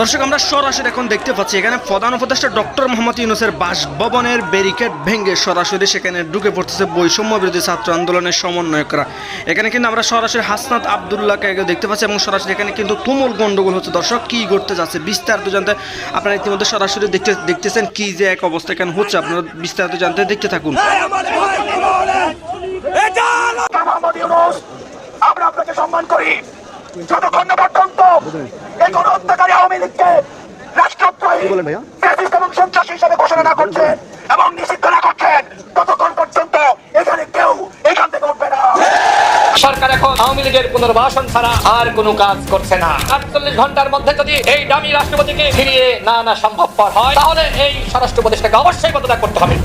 দর্শক আমরা সরাসরি এখন দেখতে পাচ্ছি এখানে প্রধান উপদেষ্টা ডক্টর মোহাম্মদ ইউনুসের বাসভবনের ব্যারিকেড ভেঙে সরাসরি সেখানে ঢুকে পড়তেছে বৈষম্য বিরোধী ছাত্র আন্দোলনের সমন্বয়করা। এখানে কিন্তু আমরা সরাসরি হাসনাত আবদুল্লাহকে আগে দেখতে পাচ্ছি এবং সরাসরি এখানে কিন্তু তুমুল গন্ডগোল হচ্ছে। দর্শক কী ঘটতে যাচ্ছে? বিস্তারিত জানতে আপনারা ইতিমধ্যে সরাসরি দেখতে দেখতেছেন কি যে এক অবস্থা এখানে হচ্ছে। আপনারা বিস্তারিত জানতে দেখতে থাকুন। আমরা আপনাকে সম্মান করি। যতক্ষণ না পর্যন্ত এই কোন হত্যাকারী আওয়ামী লীগকে রাষ্ট্রদ্রোহী এবং সন্ত্রাসী হিসেবে ঘোষণা না করছেন এবং নিষিদ্ধ না করছেন ততক্ষণ পর্যন্ত এখানে কেউ এখান থেকে উঠবে না। সরকার এখন আওয়ামী লীগের পুনর্বাসন ছাড়া আর কোনো কাজ করছে না। আটচল্লিশ ঘণ্টার মধ্যে যদি এই দামি রাষ্ট্রপতিকে ফিরিয়ে না না সম্ভবপর হয় তাহলে এই স্বরাষ্ট্র উপদেষ্টাকে অবশ্যই পদত্যাগ করতে হবে।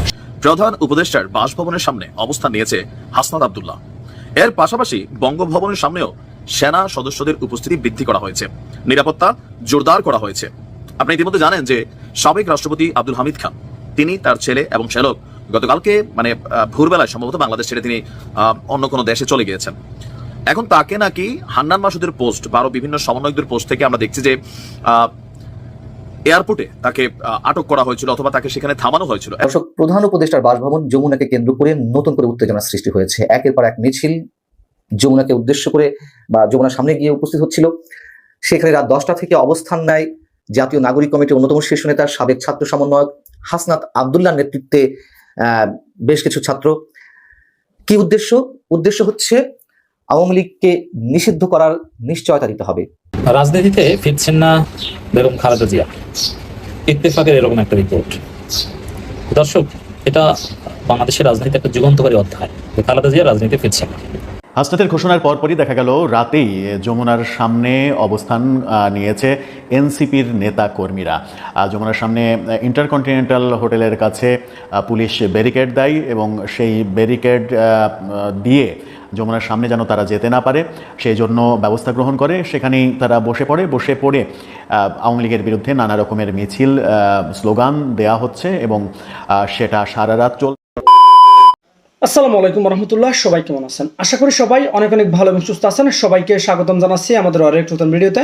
প্রধান উপদেষ্টার বাসভবনের সামনে অবস্থান নিয়েছে হাসনাত আবদুল্লাহ। এর পাশাপাশি বঙ্গভবনের সামনেও সেনা সদস্যদের উপস্থিতি বৃদ্ধি করা হয়েছে। নিরাপত্তা জোরদার করা হয়েছে। আপনি ইতিমধ্যে জানেন যে সাবেক রাষ্ট্রপতি আব্দুল হামিদ খান, তিনি তার ছেলে এবং শ্যালক গতকালকে মানে ভোরবেলায় সম্ভবত বাংলাদেশ ছেড়ে তিনি অন্য কোনো দেশে চলে গিয়েছেন। এখন তাকে নাকি হান্নান মাসুদের পোস্ট বা আরও বিভিন্ন সমন্বয়কদের পোস্ট থেকে আমরা দেখছি যে এয়ারপোর্টে তাকে আটক করা হয়েছিল অথবা তাকে সেখানে থামানো হয়েছিল। প্রধান উপদেষ্টার বাসভবন যমুনাকে কেন্দ্র করে নতুন করে উত্তেজনা সৃষ্টি হয়েছে। একের পর এক মিছিল যমুনাকে উদ্দেশ্য করে বা যমুনার সামনে গিয়ে উপস্থিত হচ্ছিল। সেখানে রাত দশটা থেকে অবস্থান নেয় জাতীয় নাগরিক কমিটির অন্যতম শীর্ষ নেতা, সাবেক ছাত্র সমন্বয়ক হাসনাত আবদুল্লাহ নেতৃত্বে বেশ কিছু ছাত্র। কি উদ্দেশ্য? উদ্দেশ্য হচ্ছে আওয়ামী লীগকে নিষিদ্ধ করার নিশ্চয়তা দিতে হবে। রাজনীতিতে ফিরছেন না বেগম খালেদা জিয়া। ইত্তেফাকের এরকম একটা রিপোর্ট দর্শক, এটা বাংলাদেশের রাজনীতি একটা যুগান্তকারী অধ্যায়। খালেদা জিয়া রাজনীতি ফিরছেন না। হাসনাতের ঘোষণার পরপরই দেখা গেল, রাতেই যমুনার সামনে অবস্থান নিয়েছে এনসিপির নেতা কর্মীরা। যমুনার সামনে ইন্টারকন্টিনেন্টাল হোটেলের কাছে পুলিশ ব্যারিকেড দেয় এবং সেই ব্যারিকেড দিয়ে যমুনার সামনে যেন তারা যেতে না পারে, সেই জন্য ব্যবস্থা গ্রহণ করে। সেখানেই তারা বসে পড়ে বসে পড়ে আওয়ামী লীগের বিরুদ্ধে নানা রকমের মিছিল স্লোগান দেয়া হচ্ছে এবং সেটা সারা রাত চল আসসালামু আলাইকুম রহমতুল্লাহ, সবাই কেমন আছেন? আশা করি সবাই অনেক অনেক ভালো এবং সুস্থ আছেন। সবাইকে স্বাগতম জানাচ্ছি আমাদের আরেক নতুন ভিডিওতে।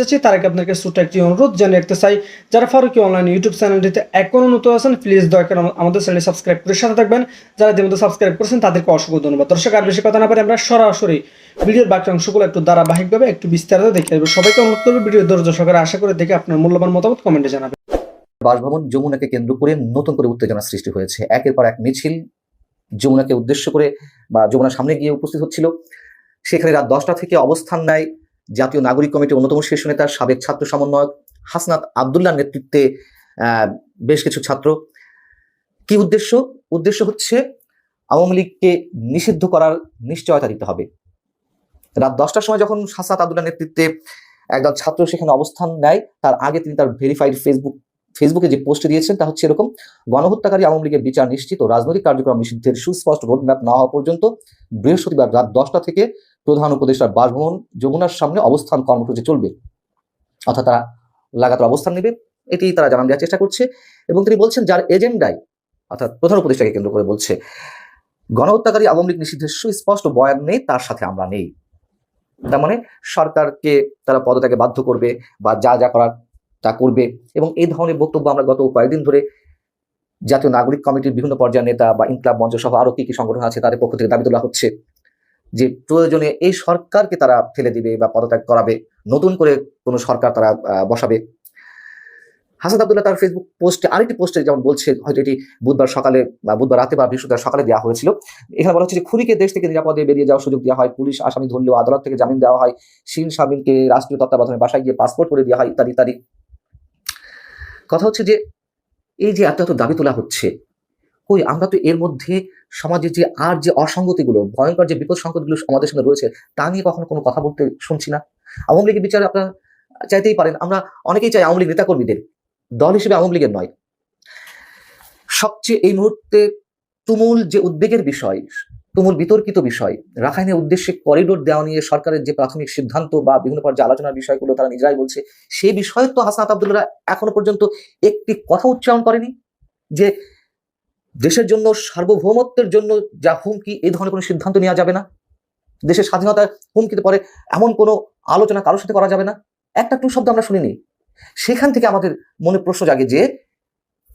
যাচ্ছি তার আগে আপনাদেরকে ছোট্ট একটি অনুরোধ জানিয়ে রাখতে চাই, যারা ফারুকি অনলাইন ইউটিউব চ্যানেলটিতে এখনও নতুন আছেন প্লিজ দয়া করে আমাদের চ্যানেল সাবস্ক্রাইব করে সাথে থাকবেন। যারা ইতিমধ্যে সাবস্ক্রাইব করেছেন, তাদেরকে অসংখ্য ধন্যবাদ। দর্শক, আর বেশি কথা না পারে আমরা সরাসরি ভিডিওর বাকি অংশগুলো একটু ধারাবাহিকভাবে, একটু বিস্তারিত দেখে আসব সবাইকে অনুরোধ করবে, ভিডিও ধৈর্য সহকারে আশা করে দেখে আপনার মূল্যবান মতামত কমেন্টে জানাবেন। বাসভবন যমুনাকে কেন্দ্র করে নতুন করে উত্তেজনা সৃষ্টি হয়েছে। একের পর এক মিছিল যমুনাকে উদ্দেশ্য করে বা যমুনার সামনে গিয়ে উপস্থিত হচ্ছিল। সেখানে রাত দশটা থেকে অবস্থান নেয় জাতীয় নাগরিক কমিটির অন্যতম শীর্ষ নেতা, সাবেক ছাত্র সমন্বয়ক হাসনাত আবদুল্লাহ নেতৃত্বে বেশ কিছু ছাত্র। কি উদ্দেশ্য? উদ্দেশ্য হচ্ছে আওয়ামী লীগকে নিষিদ্ধ করার নিশ্চয়তা দিতে হবে। রাত দশটার সময় যখন হাসনাত আবদুল্লাহ নেতৃত্বে একদল ছাত্র সেখানে অবস্থান নেয়, তার আগে তিনি তার ভেরিফাইড ফেসবুক ফেসবুকে যে পোস্ট দিয়েছেন তা হচ্ছে এরকম, গণহত্যাকারী আওয়ামী লীগের বিচার নিশ্চিত রাজনৈতিক কার্যক্রম নিষিদ্ধের সুস্পষ্ট রোডম্যাপ না হওয়া পর্যন্ত বৃহস্পতিবার রাত দশটা থেকে প্রধান উপদেষ্টার বাসভবন যমুনার সামনে অবস্থান কর্মসূচি চলবে। অর্থাৎ তারা লাগাতার অবস্থান নেবে এটি তারা জানান দেওয়ার চেষ্টা করছে এবং তিনি বলছেন, যার এজেন্ডায়, অর্থাৎ প্রধান উপদেষ্টাকে কেন্দ্র করে বলছে, গণহত্যাকারী আওয়ামী লীগ নিষিদ্ধের সুস্পষ্ট বয়ান নেই, তার সাথে আমরা নেই। তার মানে সরকারকে তারা পদত্যাগে বাধ্য করবে বা যা যা করার তা করবে। এবং এই ধরনের বক্তব্য আমরা গত কয়েকদিন ধরে জাতীয় নাগরিক কমিটির বিভিন্ন পর্যায়ের নেতা বা ইনকলাব মঞ্চ সহ আরও কি কি সংগঠন আছে তাদের পক্ষ থেকে দাবি তোলা হচ্ছে যে প্রয়োজনে এই সরকারকে তারা ফেলে দিবে বা পদত্যাগ করাবে। নতুন করে কোনো সরকার তারা বসাবে। হাসান আবদুল্লাহ তার ফেসবুক পোস্টে আরেকটি পোস্টে যেমন বলছে, হয়তো এটি বুধবার সকালে বা বুধবার রাতে বা বৃহস্পতিবার সকালে দেওয়া হয়েছিল। এখানে বলা হচ্ছে যে খুনিকে দেশ থেকে নিরাপদে বেরিয়ে যাওয়ার সুযোগ দেওয়া হয়। পুলিশ, আসামি ধরলেও আদালত থেকে জামিন দেওয়া হয়। শিন শামিনকে রাষ্ট্রীয় তত্ত্বাবধানে বাসায় গিয়ে পাসপোর্ট করে দেওয়া হয়, ইত্যাদি ইত্যাদি। কথা হচ্ছে যে, এই যে এত এত দাবি তোলা হচ্ছে, কই আমরা তো এর মধ্যে সমাজের যে আর যে অসঙ্গতিগুলো, ভয়ঙ্কর যে বিপদ সংকটগুলো আমাদের সঙ্গে রয়েছে, তা নিয়ে কখনো কোনো কথা বলতে শুনছি না। আওয়ামী লীগের বিচারে আপনারা চাইতেই পারেন, আমরা অনেকেই চাই আওয়ামী লীগ নেতাকর্মীদের, দল হিসেবে আওয়ামী লীগের নয়। সবচেয়ে এই মুহূর্তে তুমুল যে উদ্বেগের বিষয় তুমুল বিতর্কিত বিষয়। রাখাইনের উদ্দেশ্যে করিডোর দেওয়া নিয়ে সরকারের যে প্রাথমিক সিদ্ধান্ত বা বিভিন্ন পর্যায়ে আলোচনার বিষয়গুলো তারা নিজেরাই বলছে সেই বিষয়ে তো হাসনাত আবদুল্লাহ এখনও পর্যন্ত একটি কথা উচ্চারণ করেনি যে দেশের জন্য সার্বভৌমত্বের জন্য যা হুমকি এই ধরনের কোনো সিদ্ধান্ত নেওয়া যাবে না। দেশের স্বাধীনতার হুমকিতে পরে এমন কোনো আলোচনা কারোর সাথে করা যাবে না। একটা টু শব্দ আমরা শুনিনি। সেখান থেকে আমাদের মনে প্রশ্ন জাগে যে,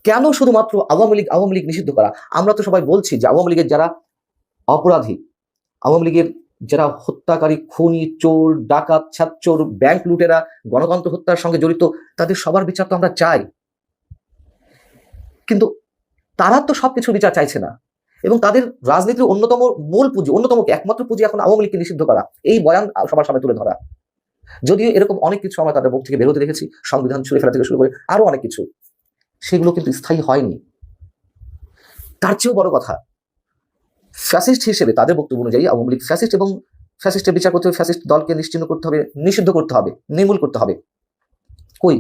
কেন শুধুমাত্র আওয়ামী লীগ আওয়ামী লীগ নিষিদ্ধ করা? আমরা তো সবাই বলছি যে আওয়ামী লীগের যারা অপরাধী। আওয়ামী লীগের যারা হত্যাকারী, খুনি, চোর, ডাকাত ছাত্চোর ব্যাংক লুটেরা, গণতন্ত্র হত্যার সঙ্গে জড়িত, তাদের সবার বিচার তো আমরা চাই। কিন্তু তারা তো সবকিছু বিচার চাইছে না। এবং তাদের রাজনীতির অন্যতম মূল পুঁজি, অন্যতম একমাত্র পুঁজি এখন আওয়ামী লীগকে নিষিদ্ধ করা, এই বয়ান সবার সামনে তুলে ধরা। যদিও এরকম অনেক কিছু আমরা তাদের মুখ থেকে বেরোতে দেখেছি, সংবিধান ছুড়ে ফেলা থেকে শুরু করে আরও অনেক কিছু। সেগুলো কিন্তু স্থায়ী হয়নি। তার চেয়েও বড় কথা ফ্যাসিস্ট হিসেবে তাদের বক্তব্য অনুযায়ী আওয়ামী লীগ ফ্যাসিস্ট এবং ফ্যাসিস্টের বিচার করতে হবে, ফ্যাসিস্ট দলকে নিশ্চিন্ন করতে হবে, নিষিদ্ধ করতে হবে, নির্মূল করতে হবে। কই?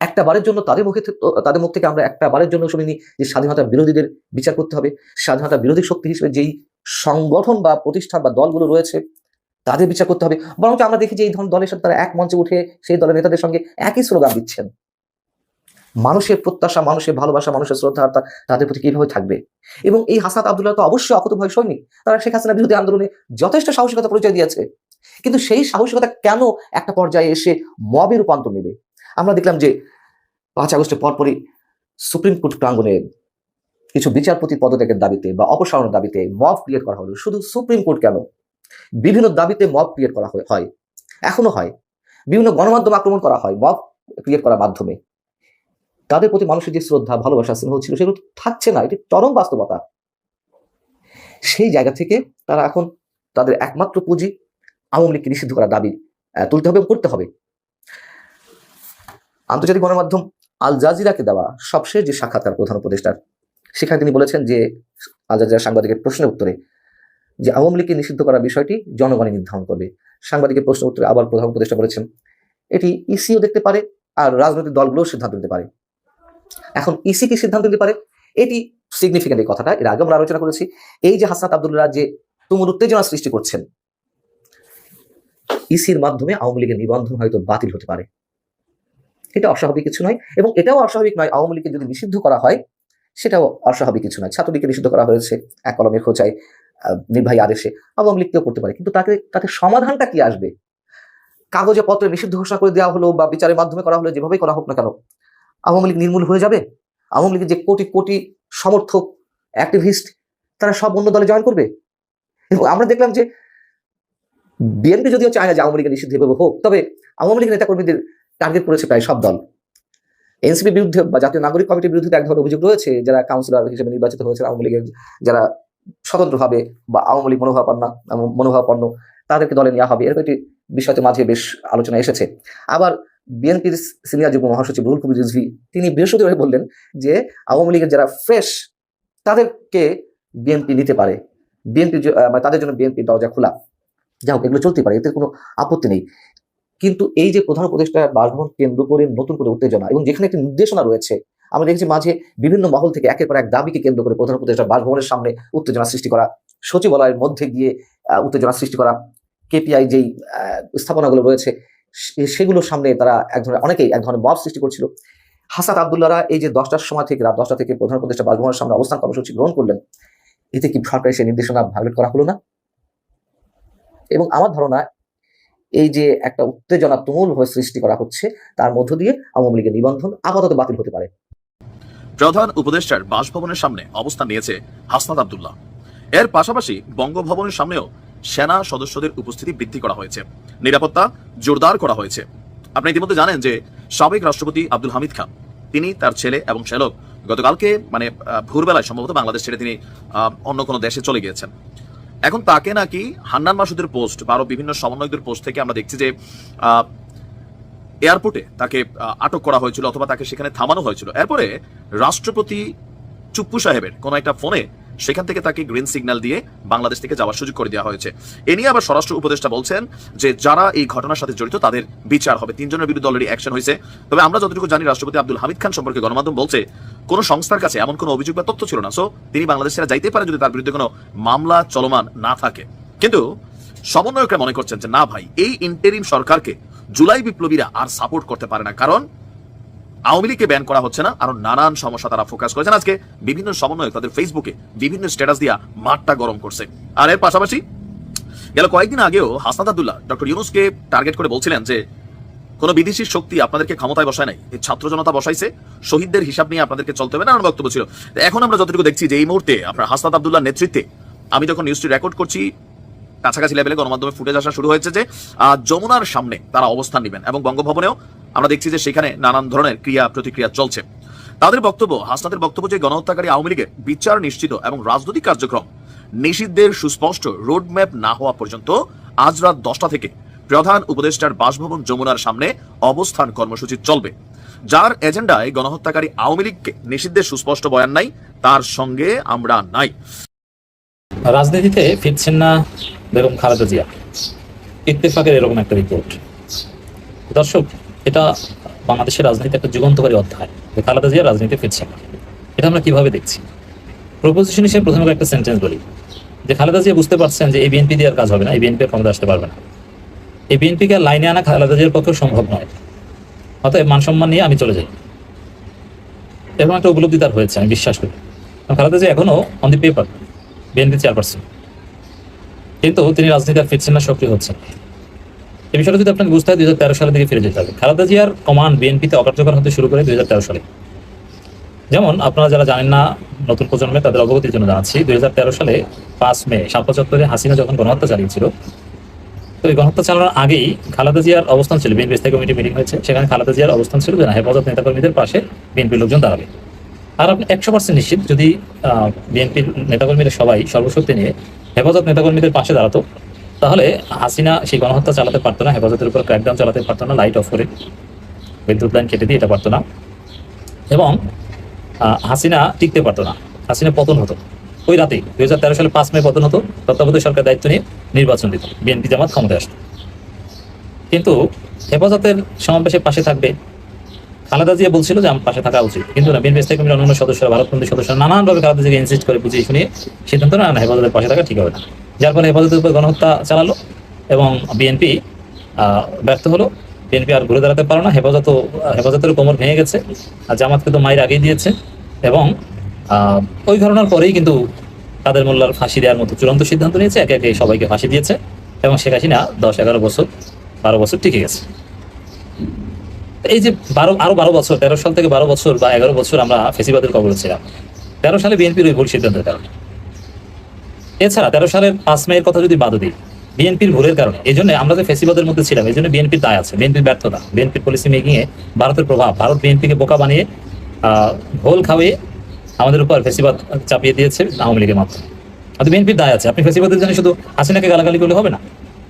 একটা বারের জন্য তাদের মুখে তাদের মুখ থেকে আমরা একটা বারের জন্য শুনিনি যে স্বাধীনতা বিরোধীদের বিচার করতে হবে। স্বাধীনতা বিরোধী শক্তি হিসেবে যেই সংগঠন বা প্রতিষ্ঠান বা দলগুলো রয়েছে, তাদের বিচার করতে হবে। বরঞ্চ আমরা দেখি যে এই ধরনের দলের সাথে তারা এক মঞ্চে উঠে সেই দলের নেতাদের সঙ্গে একই স্লোগান দিচ্ছেন। মানুষের প্রত্যাশা, মানুষের ভালোবাসা, মানুষের শ্রদ্ধা তাদের প্রতি কীভাবে থাকবে? এবং এই হাসাত আবদুল্লাহ তো অবশ্যই অকুতভয় সৈনিক। তারা শেখ হাসিনা বিরোধী আন্দোলনে যথেষ্ট সাহসিকতা পরিচয় দিয়েছে। কিন্তু সেই সাহসিকতা কেন একটা পর্যায়ে এসে মবে রূপান্তর নেবে? আমরা দেখলাম যে পাঁচ আগস্টের পরপরই সুপ্রিম কোর্ট প্রাঙ্গণে কিছু বিচারপতি পদত্যাগের দাবিতে বা অপসারণের দাবিতে মব ক্রিয়েট করা হলো। শুধু সুপ্রিম কোর্ট কেন? বিভিন্ন দাবিতে মব ক্রিয়েট করা হয়। এখনও হয়। বিভিন্ন গণমাধ্যম আক্রমণ করা হয় মব ক্রিয়েট করার মাধ্যমে। তাদের প্রতি মানুষের যে শ্রদ্ধা, ভালোবাসা, স্নেহ ছিল, সেগুলো থাকছে না। এটি চরম বাস্তবতা। সেই জায়গা থেকে তারা এখন তাদের একমাত্র পুঁজি আওয়ামী লীগকে নিষিদ্ধ করার দাবি তুলতে হবে করতে হবে। আন্তর্জাতিক গণমাধ্যম আল জাজিরাকে দেওয়া সবশেষ যে সাক্ষাৎকার প্রধান উপদেষ্টার, সেখানে তিনি বলেছেন যে আল জাজিরা সাংবাদিকের প্রশ্নের উত্তরে যে আওয়ামী লীগকে নিষিদ্ধ করার বিষয়টি জনগণই নির্ধারণ করবে। সাংবাদিকের প্রশ্নের উত্তরে আবার প্রধান উপদেষ্টা বলেছেন, এটি ইসিও দেখতে পারে আর রাজনৈতিক দলগুলোও সিদ্ধান্ত নিতে পারে। এখন ইসি কি সিদ্ধান্ত নিতে পারে। এটি সিগনিফিকেন্ট এই কথাটা, এর আগে আমরা আলোচনা করেছি। এই যে হাসনাত আব্দুল্লাহ যে তুমুল উত্তেজনা সৃষ্টি করছেন ইসির মাধ্যমে আওয়ামী লীগের নিবন্ধন হয়তো বাতিল হতে পারে। এটা অস্বাভাবিক কিছু নয়, এবং এটাও অস্বাভাবিক নয়, আওয়ামী লীগকে যদি নিষিদ্ধ করা হয়, সেটাও অস্বাভাবিক কিছু নয়। ছাত্রলীগকে নিষিদ্ধ করা হয়েছে এক কলমে খোঁচায় নির্বাহী আদেশে। আওয়ামী লীগকেও করতে পারে, কিন্তু তাকে, তাতে সমাধানটা কি আসবে? কাগজে পত্রে নিষিদ্ধ ঘোষণা করে দেওয়া হলো বা বিচারের মাধ্যমে করা হলো, যেভাবেই করা হোক না কেন আওয়ামী লীগ নির্মূল হয়ে যাবে? আওয়ামী লীগের যে কোটি কোটি সমর্থক অ্যাক্টিভিস্ট তারা সব অন্য দলে জয়েন করবে? এবং আমরা দেখলাম যে বিএনপি যদিও চায় না যে আওয়ামী লীগের নিষিদ্ধ এভাবে হোক, তবে আওয়ামী লীগের নেতাকর্মীদের টার্গেট করেছে প্রায় সব দল। এনসিপি বিরুদ্ধে বা জাতীয় নাগরিক কমিটির বিরুদ্ধে এক ধরনের অভিযোগ রয়েছে, যারা কাউন্সিলর হিসেবে নির্বাচিত হয়েছে আওয়ামী লীগের, যারা স্বতন্ত্রভাবে বা আওয়ামী লীগ মনোভাবাপন্ন মনোভাবাপন্ন তাদেরকে দলে নেওয়া হবে। এরকম একটি বিষয়তে মাঝে বেশ আলোচনা এসেছে। আবার বিএনপির সিনিয়র যুগ্ম মহাসচিব রুহুল কবির রিজভি, তিনি বৃহস্পতিবার বললেন যে আওয়ামী লীগের যারা ফ্রেশ, তাদেরকে বিএনপি নিতে পারে। বিএনপি মানে তাদের জন্য বিএনপির দরজা খোলা। যাই হোক, এগুলো চলতে পারে, এতে কোনো আপত্তি নেই। কিন্তু এই যে প্রধান উপদেষ্টা বাসভবন কেন্দ্র করে নতুন করে উত্তেজনা এবং যেখানে একটি নির্দেশনা রয়েছে, আমরা দেখেছি মাঝে বিভিন্ন মহল থেকে একের পর এক দাবিকে কেন্দ্র করে প্রধান উপদেষ্টা বাসভবনের সামনে উত্তেজনা সৃষ্টি করা, সচিবালয়ের মধ্যে গিয়ে উত্তেজনা সৃষ্টি করা, কেপিআই যেই স্থাপনাগুলো রয়েছে সেগুলোর সামনে তারা এক ধরনের, অনেকেই এক ধরনের মব সৃষ্টি করছিল। হাসাত আবদুল্লাহরা এই যে দশটার সময় থেকে, রাত দশটা থেকে প্রধান উপদেষ্টা বাসভবনের সামনে অবস্থান কর্মসূচি গ্রহণ করলেন, এতে কি সরকারের সেই নির্দেশনা ভায়োলেট করা হলো না? এবং আমার ধারণা, এই যে একটা উত্তেজনা তুমুল হয়ে সৃষ্টি করা হচ্ছে, তার মধ্য দিয়ে আওয়ামী লীগের নিবন্ধন আপাতত বাতিল হতে পারে। প্রধান উপদেষ্টার বাসভবনের সামনে অবস্থান নিয়েছে হাসনাত আবদুল্লাহ। এর পাশাপাশি বঙ্গভবনের সামনেও সেনা সদস্যদের উপস্থিতি বৃদ্ধি করা হয়েছে। নিরাপত্তা জোরদার করা হয়েছে। আপনি ইতিমধ্যে জানেন যে সাবেক রাষ্ট্রপতি আব্দুল হামিদ খান, তিনি তার ছেলে এবং শ্যালক গতকালকে মানে ভোরবেলায় সম্ভবত বাংলাদেশ ছেড়ে তিনি অন্য কোনো দেশে চলে গিয়েছেন। এখন তাকে নাকি হান্নান মাসুদের পোস্ট বা আরও বিভিন্ন সমন্বয়কদের পোস্ট থেকে আমরা দেখছি যে এয়ারপোর্টে তাকে আটক করা হয়েছিল অথবা তাকে সেখানে থামানো হয়েছিল। এরপরে রাষ্ট্রপতি চুপ্পু সাহেবের কোন একটা ফোনে সেখান থেকে তাকে গ্রিন সিগন্যাল দিয়ে বাংলাদেশ থেকে যাওয়ার সুযোগ করে দেওয়া হয়েছে। এ নিয়ে আবার স্বরাষ্ট্র উপদেষ্টা বলছেন যে, যারা এই ঘটনার সাথে জড়িত, তাদের বিচার হবে। তিনজনের বিরুদ্ধে অলরেডি অ্যাকশন হয়েছে। তবে আমরা যতটুকু জানি, রাষ্ট্রপতি আব্দুল হামিদ খান সম্পর্কে গণমাধ্যম বলছে, কোন সংস্থার কাছে এমন কোনো অভিযোগ বা তথ্য ছিল না। সো তিনি বাংলাদেশ যাইতে পারেন যদি তার বিরুদ্ধে কোনো মামলা চলমান না থাকে। কিন্তু সমন্বয়করা মনে করছেন যে, না ভাই, এই ইন্টেরিম সরকারকে জুলাই বিপ্লবীরা আর সাপোর্ট করতে পারে না। কারণ আওয়ামী লীগকে ব্যান করা হচ্ছে না, আরও নানান সমস্যা তারা ফোকাস করেছেন। আজকে বিভিন্ন সমন্বয় তাদের ফেসবুকে বিভিন্ন স্ট্যাটাস দিয়া মাঠটা গরম করছে। আর এর পাশাপাশি গেল কয়েকদিন আগেও হাসনাত আব্দুল্লাহ, ডক্টর ইউনুসকে টার্গেট করে বলছিলেন যে, কোন বিদেশি শক্তি আপনাদেরকে ক্ষমতায় বসায় নাই ছাত্র জনতা বসাইছে, শহীদদের হিসাব নিয়ে আপনাদেরকে চলতে হবে না আমার বক্তব্য ছিল। এখন আমরা যতটুকু দেখছি যে এই মুহূর্তে আপনার হাসনাত আব্দুল্লাহ নেতৃত্বে আমি যখন নিউজটি রেকর্ড করছি কাছাকাছি লেভেলে গণমাধ্যমে ফুটেজ আসা শুরু হয়েছে যে যমুনার সামনে তারা অবস্থান নেবেন এবং বঙ্গভবনেও আমরা দেখছি যে সেখানে নানান ধরনের ক্রিয়া প্রতিক্রিয়া চলছে। তাদের বক্তব্য, হাসনাতের বক্তব্য যে গণহত্যাকারী আওয়ামী লীগের বিচার নিশ্চিত এবং রাজনৈতিক কার্যক্রম নিষিদ্ধের সুস্পষ্ট রোডম্যাপ না হওয়া পর্যন্ত আজ রাত দশটা থেকে প্রধান উপদেষ্টার বাসভবন যমুনার সামনে অবস্থান কর্মসূচি চলবে। যার এজেন্ডায় গণহত্যাকারী আওয়ামী লীগকে নিষিদ্ধের সুস্পষ্ট বয়ান নাই, তার সঙ্গে আমরা নাই। রাজনীতিতে ফিরছেন না বেগম খালেদা জিয়া। ইত্তেফাকের এরকম একটা রিপোর্ট দর্শক, এটা বাংলাদেশের রাজনীতি একটা যুগান্তকারী অধ্যায়। খালেদা জিয়া রাজনীতি ফিরছেন। না এটা আমরা কীভাবে দেখছি? প্রপোজিশন হিসেবে প্রথমে একটা সেন্টেন্স বলি। যে খালেদা জিয়া বুঝতে পারছেন যে এই বিএনপি দিয়ে আর কাজ হবে না, এই বিএনপি ক্ষমতা আসতে পারবে না। এই বিএনপিকে লাইনে আনা খালেদা জিয়ার পক্ষে সম্ভব নয়। অতএব মান সম্মান নিয়ে আমি চলে যাই। এরকম একটা উপলব্ধি তার হয়েছে, আমি বিশ্বাস করি। খালেদা জিয়া এখনও on the paper BNP chairperson কিন্তু তিনি রাজনীতি আর ফিরছেন না, সক্রিয় হচ্ছেন। এই বিষয়টা যদি আপনাকে বুঝতে হয়, দুই সালের দিকে ফিরে যেতে হবে। খালেদা জিয়ার কমান্ড বিএনপিতে অকার্যকর হতে শুরু করে দুই সালে। যেমন আপনারা যারা জানেন না, নতুন প্রজন্মে তাদের অবগতির জন্য জানাচ্ছি, দুই হাজার তেরো সালে পাঁচ মে সাত পঁচাত্তরে হাসিনা যখন গণহত্যা চালিয়েছিল, তো এই গণহত্যা চালানোর আগেই খালেদা জিয়ার অবস্থান ছিল। বিএনপি স্থায়ী কমিটি মিটিং হয়েছে। সেখানে খালেদা জিয়ার অবস্থান ছিল যে না, হেফাজত নেতাকর্মীদের পাশে বিএনপির লোকজন দাঁড়াবে। আর আপনি একশো পার্সেন্ট নিশ্চিত যদি বিএনপির নেতাকর্মীরা সবাই সর্বশক্তি নিয়ে হেফাজত নেতাকর্মীদের পাশে দাঁড়াতো, তাহলে হাসিনা সেই গণহত্যা চালাতে পারতো না, হেফাজতের উপর ক্র্যাকডাউন চালাতে পারতো না লাইট অফ করে বিদ্যুৎ লাইন কেটে দিয়ে এটা পারতো না এবং হাসিনা টিকতে পারতো না, হাসিনা পতন হতো। ওই রাতেই দুই হাজার তেরো সালে পাঁচ মে পতন হতো, তত্ত্বাবধায়ক সরকার দায়িত্ব নিয়ে নির্বাচন দিত, বিএনপি জামাত ক্ষমতায় আসতো। কিন্তু হেফাজতের সমাবেশের পাশে থাকবে খালেদা জিয়া বলছিল যে আমার পাশে থাকা উচিত। কিন্তু না বিএনপি স্থায়ী কমিটির অন্যান্য সদস্যরা ভারতবন্দী সদস্যরা নানানভাবে খালেদা জিয়াকে ইনসিস্ট করে বুঝিয়ে শুনিয়ে সিদ্ধান্ত না, হেফাজতের পাশে থাকা ঠিক হবে না। যার ফলে হেফাজতের উপর গণহত্যা চালালো এবং বিএনপি ব্যর্থ হলো। বিএনপি আর ঘুরে দাঁড়াতে পারো না হেফাজত হেফাজতের কোমর ভেঙে গেছে আর জামাতকে তো মায়ের আগেই দিয়েছে এবং ওই ঘটনার পরেই কিন্তু তাদের মোল্লার ফাঁসি দেওয়ার মতো চূড়ান্ত সিদ্ধান্ত নিয়েছে। একে একে সবাইকে ফাঁসি দিয়েছে এবং শেখ হাসিনা দশ এগারো বছর বারো বছর টিকে গেছে। এই যে বারো, আরও বারো বছর, তেরো সাল থেকে বারো বছর বা এগারো বছর আমরা ফেসিবাদের কবলে ছিলাম। তেরো সালে বিএনপির ওই ভুল সিদ্ধান্তের কারণে। এছাড়া তেরো সালের পাঁচ মেয়ের কথা যদি বাদ দিই, বিএনপির ভুলের কারণে, এই জন্য আমরা যে ফেসিবাদের মধ্যে ছিলাম, এই জন্য বিএনপির দায় আছে, বিএনপির ব্যর্থতা, বিএনপির পলিসি মেকিং এ ভারতের প্রভাব, ভারত বিএনপিকে বোকা বানিয়ে ভোল খাওয়িয়ে আমাদের উপর ফেসিবাদ চাপিয়ে দিয়েছে আওয়ামী লীগের মাধ্যমে। হয়তো বিএনপির দায় আছে। আপনি ফেসিবাদের জন্য শুধু হাসিনাকে গালাগালি করলে হবে না।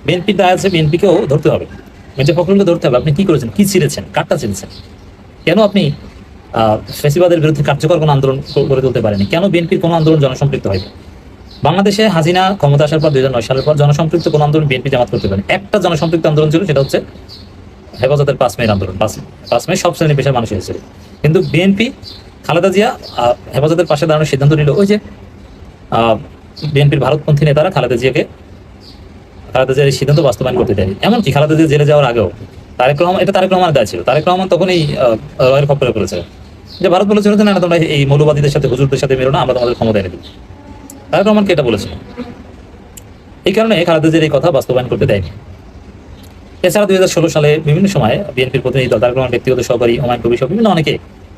বিএনপির দায় আছে, বিএনপিকেও ধরতে হবে। মির্জা ফখরুলকে ধরতে হবে, আপনি কি করেছেন? কি ছিঁড়েছেন? কারটা ছিঁড়েছেন? কেন আপনি ফেসিবাদের বিরুদ্ধে কার্যকর কোনো আন্দোলন গড়ে তুলতে পারেনি কেন বিএনপির কোনো আন্দোলন জনসম্পৃক্ত হয়নি? বাংলাদেশে হাসিনা ক্ষমতা আসার পর দুই সালের পর জনসম্পৃক্ত কোনো আন্দোলন বিএনপি জামাত করতে পারেনি। একটা জনসম্পৃক্ত আন্দোলন ছিল, সেটা হচ্ছে হেফাজতের পাঁচ মেয়ের আন্দোলন। পাঁচ পাঁচ মেয়ে সব শ্রেণি পেশার মানুষ এসেছিল কিন্তু বিএনপি, খালেদা জিয়া হেফাজতের পাশে দাঁড়ানোর সিদ্ধান্ত নিল ওই যে বিএনপির ভারতপন্থী নেতারা খালেদা জিয়াকে খালেদা জিয়ার এই সিদ্ধান্ত বাস্তবায়ন করতে দেয়নি। এমনকি খালেদা জিয়া জেলে যাওয়ার আগেও তারেক রহমান এটা তারেক রহমানের দায় ছিল। তারেক রহমান তখনই আহ, রয়ের খপ্পরে করেছে যে ভারত বলেছিল যে না তোমরা এই মৌলবাদীদের সাথে হুজুরদের সাথে মেরো না আমরা তোমাদের ক্ষমতা এনে দেবো তারেক রহমানকে এটা বলেছিল। এই কারণে খালেদা জিয়ার এই কথা বাস্তবায়ন করতে দেয়নি। এছাড়া দুই হাজার ষোলো সালে বিভিন্ন সময় বিএনপির প্রতিনিধি দল তারেক রহমান ব্যক্তিগত সহকারী হুমায়ুন কবির সহ বিভিন্ন অনেকে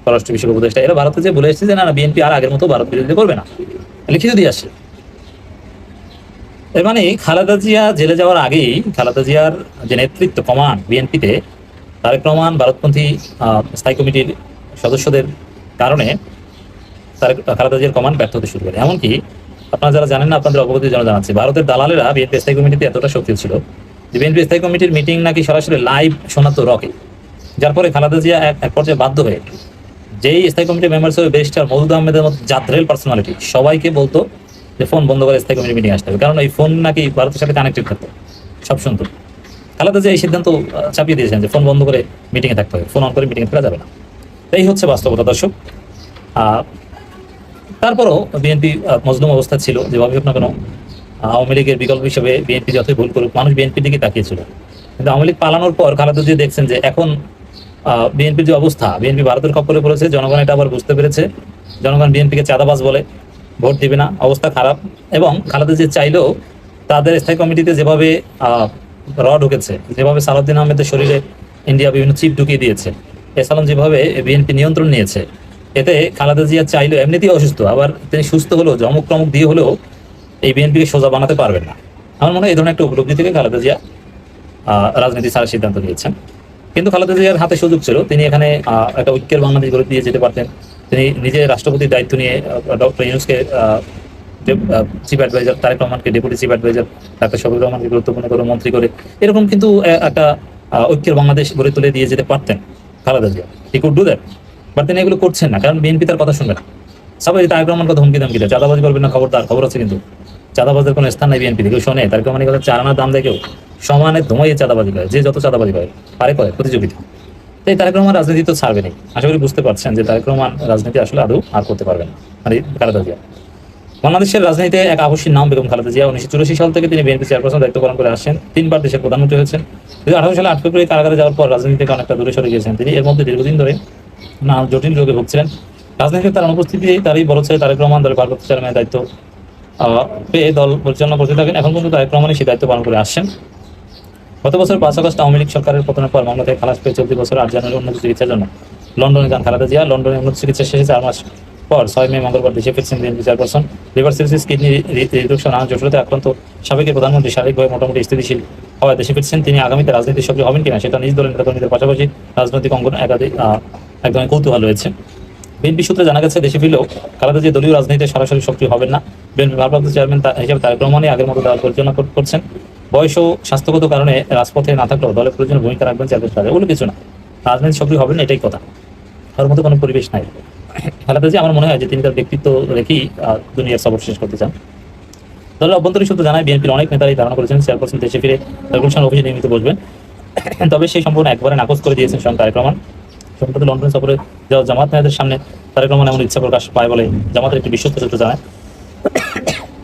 পররাষ্ট্র বিষয়ক উপদেষ্টা এরা ভারতে যে বলে এসেছে যে না বিএনপি আর আগের মতো ভারত বিরোধী করবে না। লিখিত দিয়ে আসছে। এর মানে খালেদা জিয়া জেলে যাওয়ার আগেই খালেদা জিয়ার যে নেতৃত্ব কমান বিএনপিতে, তারেক রহমান, ভারতপন্থী স্থায়ী কমিটির সদস্যদের কারণে তারেক, খালেদা জিয়ার কমান্ড ব্যর্থ হতে শুরু করে। এমনকি আপনারা যারা জানেন না, আপনাদের অবগতির জন্য জানাচ্ছি, ভারতের দালালেরা বিএনপি স্থায়ী কমিটিতে এতটা শক্তি ছিল যে বিএনপি স্থায়ী কমিটির মিটিং নাকি সরাসরি লাইভ শোনাতো রকে। যার পরে খালেদা জিয়া এক পর্যায়ে বাধ্য হয়ে যেই স্থায়ী কমিটির মেম্বার ছিল ব্যারিস্টার মজুদ আহমেদের মতো জাদ্রেল পার্সোনালিটি সবাইকে বলতো যে ফোন বন্ধ করে স্থায়ী কমিটি মিটিং আসতে হবে। কারণ এই ফোন নাকি ভারতের সাথে কানেক্টেড থাকতো সব শুনতো খালেদা যে এই সিদ্ধান্ত চাপিয়ে দিয়েছেন যে ফোন বন্ধ করে মিটিংয়ে থাকতে হবে ফোন অন করে মিটিংয়ে থাকা যাবে না। এই হচ্ছে বাস্তবতা, দর্শক। তারপরও বিএনপি মজলুম অবস্থা ছিল যেভাবে না কেন আওয়ামী লীগের বিকল্প হিসেবে বিএনপি যতই ভুল করুক, মানুষ বিএনপির দিকে তাকিয়েছিল। কিন্তু আওয়ামী লীগ পালানোর পর খালেদা জিয়া দেখছেন যে এখন বিএনপির যে অবস্থা, বিএনপি ভারতের খপ্পরে পড়েছে, জনগণ এটা আবার বুঝতে পেরেছে। জনগণ বিএনপিকে চাঁদাবাজ বলে। ভোট দিবে না, অবস্থা খারাপ। এবং খালেদা জিয়া চাইলেও তাদের স্থায়ী কমিটিতে যেভাবে র ঢুকেছে, যেভাবে সালাউদ্দিন আহমেদের শরীরে ইন্ডিয়া বিভিন্ন চিপ ঢুকিয়ে দিয়েছে এসালাম যেভাবে বিএনপি নিয়ন্ত্রণ নিয়েছে, এতে খালেদা জিয়া চাইলেও এমনিতেই অসুস্থ, আবার তিনি সুস্থ হলেও জমক টমক দিয়ে হলেও এই বিএনপিকে সোজা বানাতে পারবেন না। আমার মনে হয় এই ধরনের একটা উপলব্ধি থেকে খালেদা জিয়া রাজনীতি ছাড়ার সিদ্ধান্ত নিয়েছেন। কিন্তু খালেদা জিয়ার হাতে সুযোগ ছিল, তিনি এখানে একটা ঐক্যের বাংলাদেশ গড়ে দিয়ে যেতে পারতেন। তিনি নিজে রাষ্ট্রপতির দায়িত্ব নিয়ে ডক্টর ইউনুসকে চিফ অ্যাডভাইজার তারেক রহমানকে deputy chief adviser doctor Shafiq রহমানকে গুরুত্বপূর্ণ করে মন্ত্রী করে, এরকম কিন্তু একটা ঐক্যের বাংলাদেশ গড়ে তুলে দিয়ে যেতে পারতেন Khaleda Zia. He could do that but তিনি এগুলো করছেন না, কারণ বিএনপি তার কথা শুনবে না। সবাই তারেক রহমান কথা হুমকি দামকি দেয় চাঁদাবাজি করবেন না খবরদার, খবর আছে কিন্তু। চাঁদাবাজের কোনো স্থান নেই বিএনপি কেউ শোনে? তারেক রহমানের কথা চার আনার দাম দেয় কেউ। সমানে ধুমাইয়ে চাঁদাবাজি করে, যে যত চাঁদাবাজি করে, পারে করে, প্রতিযোগিতা। তাই তারেক রহমান রাজনীতি তো ছাড়বে আশা করি বুঝতে পারছেন যে তারেক রহমান রাজনীতি আসলে আদৌ আর করতে পারবেন মানে খালেদা জিয়া। বাংলাদেশের রাজনীতিতে এক আবশ্যিক নাম বেগম খালেদা জিয়া উনিশশো চুরাশি সাল থেকে তিনি বিএনপি চেয়ারপারসন দায়িত্ব পালন করে আসছেন। তিনবার দেশের প্রধানমন্ত্রী হয়েছেন। দু আঠারো সালে আট ফেব্রুয়ারি কারাগারে যাওয়ার পর রাজনীতি থেকে অনেকটা দূরে সরে গিয়েছেন তিনি। এর মধ্যে দীর্ঘদিন ধরে না জটিল রোগে ভুগছিলেন। রাজনীতিতে তার অনুপস্থিতি তারই বড় ছেলে তারেক রহমান, দলের ভারপ্রাপ্ত চেয়ারম্যানের দায়িত্ব পেয়ে দল পরিচালনা করতে থাকেন। এখন পর্যন্ত তারেক রহমানই সেই দায়িত্ব পালন করে আসছেন। গত বছর পাঁচ আগস্ট আওয়ামী লীগ সরকারের পতনের পর মামলা থেকে খালাস পেয়ে চলতি বছর আট জানুয়ারি উন্নত চিকিৎসার জন্য লন্ডনে যান খালেদা জিয়া লন্ডনে উন্নত চিকিৎসা শেষে চার মাস পর ছয় মে মঙ্গলবার দেশে ফিরছেন BNP chairperson. Liver cirrhosis, kidney reduction নানা জটিলতায় আক্রান্ত সাবেক প্রধানমন্ত্রী শারীরিকভাবে মোটামুটি স্থিতিশীল হওয়ায় দেশে ফিরছেন। তিনি আগামীতে রাজনীতি সক্রিয় হবেন কিনা সেটা নিজ দলের নেতাকর্মীদের পাশাপাশি রাজনৈতিক অঙ্গন একাধিক একদমই কৌতূহল রয়েছে। বিএনপি সূত্রে জানা গেছে, দেশে ফিরলেও খালেদা জিয়া দলীয় রাজনীতিতে সরাসরি সক্রিয় হবেন না। বিএনপি ভারপ্রাপ্ত চেয়ারম্যান হিসেবে তারেক রহমানই আগের মতো দল পরিচালনা করছেন। বয়স ও স্বাস্থ্যগত কারণে রাজপথে না থাকলেও দলের প্রয়োজনে ভূমিকা রাখবেন চেয়ারপারসন ওগুলো কিছু না। রাজনীতি সক্রিয় হবেন এটাই কথা। তার মধ্যে কোনো পরিবেশ নাই। খালেদা যে আমার মনে হয় যে তিনি তার ব্যক্তিত্ব রেখেই দুনিয়ার সবর শেষ করতে চান। দলের অভ্যন্তরীণ সূত্র জানায়, বিএনপির অনেক নেতারাই ধারণা করেছেন, চেয়ারপারসন দেশে ফিরে গুলশান অফিসে নিয়মিত বসবেন। তবে সেই সম্পূর্ণ একবারে নাকচ করে দিয়েছেন স্বয়ং তারেক রহমান। সম্প্রতি লন্ডন সফরে যাওয়া জামাত নেতাদের সামনে তারেক রহমান এমন ইচ্ছা প্রকাশ পায় বলে জামাতের একটি বিশ্বস্ত সূত্র জানায়।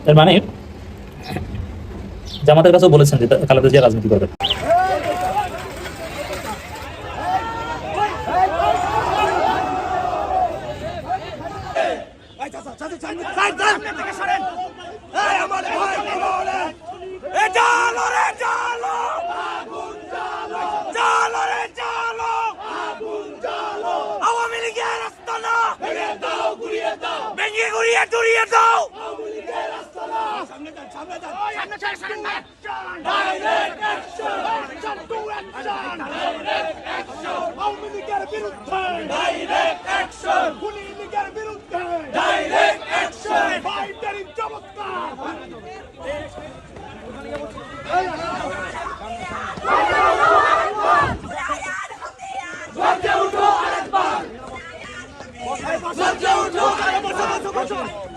এর মানে জামাতের কাছেও বলেছেন যে খালেদা জিয়া রাজনীতি করবে আওয়ামী লীগের টুরিয়ে দাও। সামনে যান সামনে চল সামনে direct action action to action direct action Awami লীগের বিরুদ্ধে ডাইরেক্ট অ্যাকশন খুনি লীগের বিরুদ্ধে ডাইরেক্ট অ্যাকশন ফাইটার ইন চমৎকার Let's go, let's go, let's go, let's go.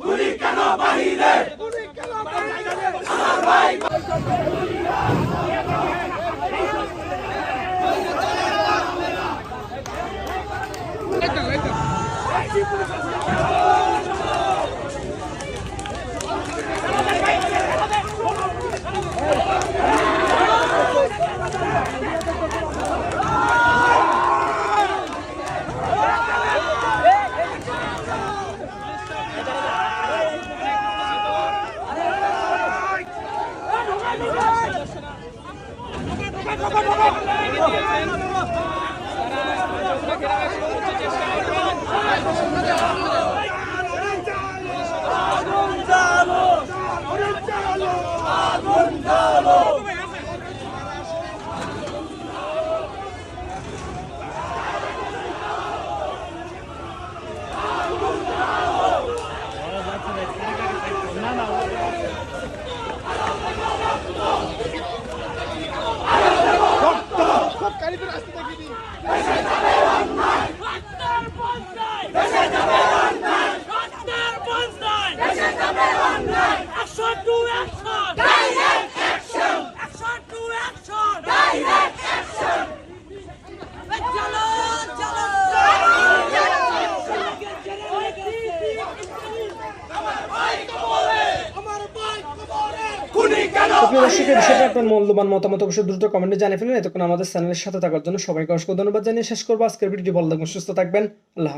পুলি আমার ভাই মূল্যবান মতামত অবশ্যই দ্রুত কমেন্টে জানিয়ে ফেলেন। এতক্ষণ আমাদের চ্যানেলের সাথে থাকার জন্য সবাইকে অসংখ্য ধন্যবাদ জানিয়ে শেষ করব। আজকের ভিডিওটি ভালো থাকবেন, সুস্থ থাকবেন। আল্লাহ।